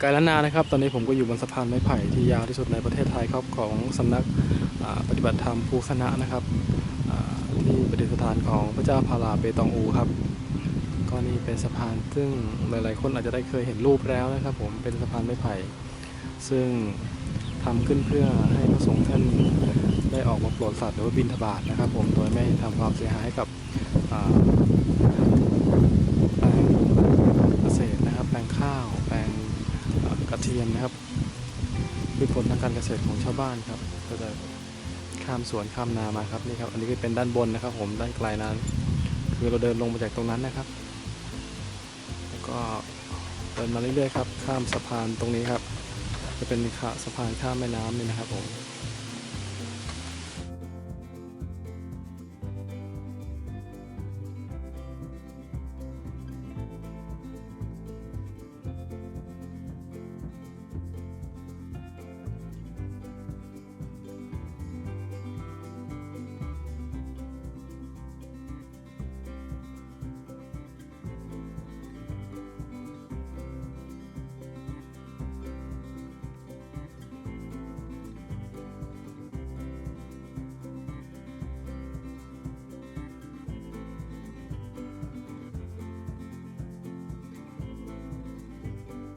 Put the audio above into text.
ไกลล้านนานะครับ ตอนนี้ผมก็อยู่บนสะพานไม้ไผ่ที่ยาวที่สุดในประเทศไทยครับของสำนักปฏิบัติธรรมภูคณะนะครับที่ประดิษฐานของพระเจ้าพาราเปตองอูครับก็นี่เป็นสะพานซึ่งหลายๆ คนอาจจะได้เคยเห็นรูปแล้วนะครับ ผมเป็นสะพานไม้ไผ่ ซึ่งทำขึ้นเพื่อให้พระสงฆ์ท่านได้ออกมาโปรดสัตว์หรือว่าบิณฑบาตนะครับ ผมโดยไม่ทำความเสียหายให้กับอ่าแปลงเกษตรนะครับ แปลงข้าว แปลง เอ่อกระเทียมนะครับพืชผลทางการเกษตรของชาวบ้านครับ ก็จะข้ามสวนข้ามนามาครับนี่ครับ อันนี้ก็เป็นด้านบนนะครับ ผมด้านไกลนั้น คือเราเดินลงมาจากตรงนั้นนะครับ แล้วก็เดินมาเรื่อยๆครับ ข้ามสะพานตรงนี้ครับ จะเป็นขาสะพานข้ามแม่น้ำนี่นะครับผม